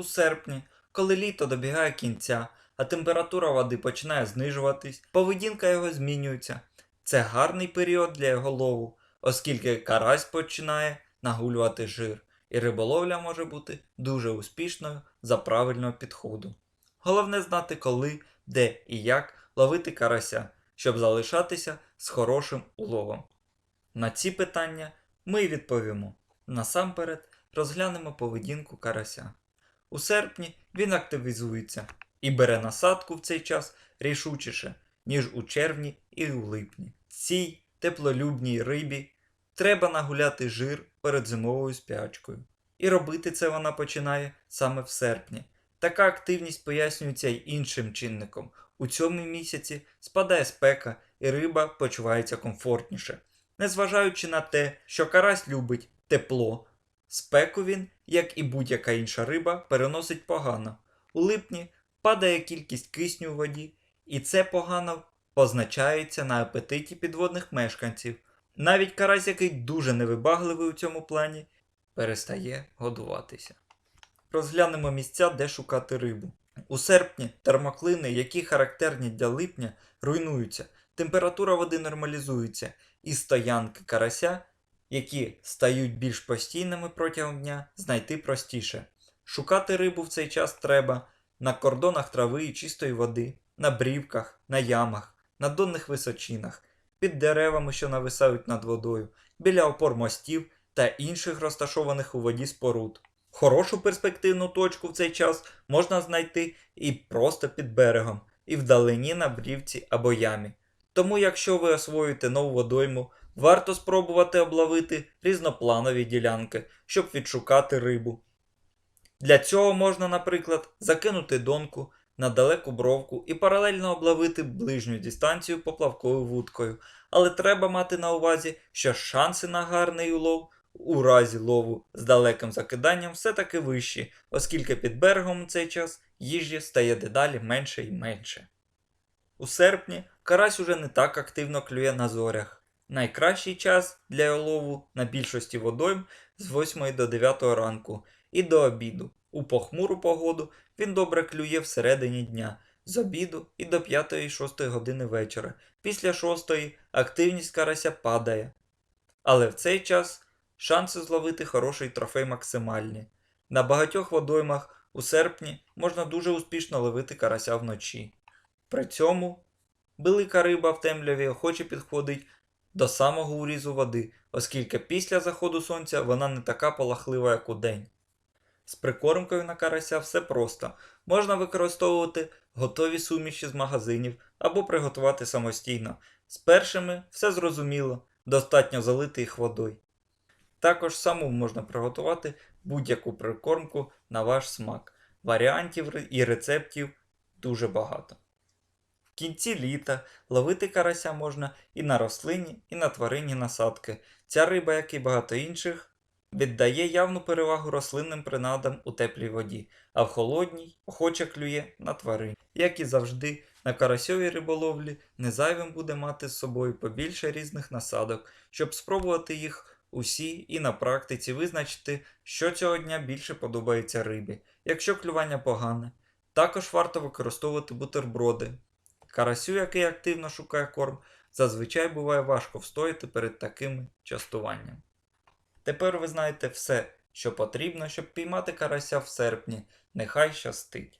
У серпні, коли літо добігає кінця, а температура води починає знижуватись, поведінка його змінюється. Це гарний період для його лову, оскільки карась починає нагулювати жир, і риболовля може бути дуже успішною за правильного підходу. Головне знати, коли, де і як ловити карася, щоб залишатися з хорошим уловом. На ці питання ми й відповімо. Насамперед розглянемо поведінку карася. У серпні він активізується і бере насадку в цей час рішучіше, ніж у червні і у липні. Цій теплолюбній рибі треба нагуляти жир перед зимовою спячкою. І робити це вона починає саме в серпні. Така активність пояснюється й іншим чинником. У цьому місяці спадає спека і риба почувається комфортніше. Незважаючи на те, що карась любить тепло, спеку він, як і будь-яка інша риба, переносить погано. У липні падає кількість кисню в воді, і це погано позначається на апетиті підводних мешканців. Навіть карась, який дуже невибагливий у цьому плані, перестає годуватися. Розглянемо місця, де шукати рибу. У серпні термоклини, які характерні для липня, руйнуються, температура води нормалізується, і стоянки карася, які стають більш постійними протягом дня, знайти простіше. Шукати рибу в цей час треба на кордонах трави і чистої води, на брівках, на ямах, на донних височинах, під деревами, що нависають над водою, біля опор мостів та інших розташованих у воді споруд. Хорошу перспективну точку в цей час можна знайти і просто під берегом, і вдалині на брівці або ямі. Тому, якщо ви освоюєте нову водойму, варто спробувати обловити різнопланові ділянки, щоб відшукати рибу. Для цього можна, наприклад, закинути донку на далеку бровку і паралельно обловити ближню дистанцію поплавковою вудкою, але треба мати на увазі, що шанси на гарний улов у разі лову з далеким закиданням все-таки вищі, оскільки під берегом у цей час їжі стає дедалі менше і менше. У серпні карась уже не так активно клює на зорях. Найкращий час для лову на більшості водойм з 8 до 9 ранку і до обіду. У похмуру погоду він добре клює всередині дня, з обіду і до 5-6 години вечора. Після 6 активність карася падає. Але в цей час шанси зловити хороший трофей максимальні. На багатьох водоймах у серпні можна дуже успішно ловити карася вночі. При цьому велика риба в темряві охоче підходить до самого урізу води, оскільки після заходу сонця вона не така полахлива, як удень. З прикормкою на карася все просто. Можна використовувати готові суміші з магазинів або приготувати самостійно. З першими все зрозуміло, достатньо залити їх водою. Також саму можна приготувати будь-яку прикормку на ваш смак. Варіантів і рецептів дуже багато. Кінці літа ловити карася можна і на рослинні, і на тваринні насадки. Ця риба, як і багато інших, віддає явну перевагу рослинним принадам у теплій воді, а в холодній охоче клює на тварин. Як і завжди, на карасьовій риболовлі незайвим буде мати з собою побільше різних насадок, щоб спробувати їх усі і на практиці визначити, що цього дня більше подобається рибі, якщо клювання погане. Також варто використовувати бутерброди. Карасю, який активно шукає корм, зазвичай буває важко встояти перед таким частуванням. Тепер ви знаєте все, що потрібно, щоб піймати карася в серпні. Нехай щастить.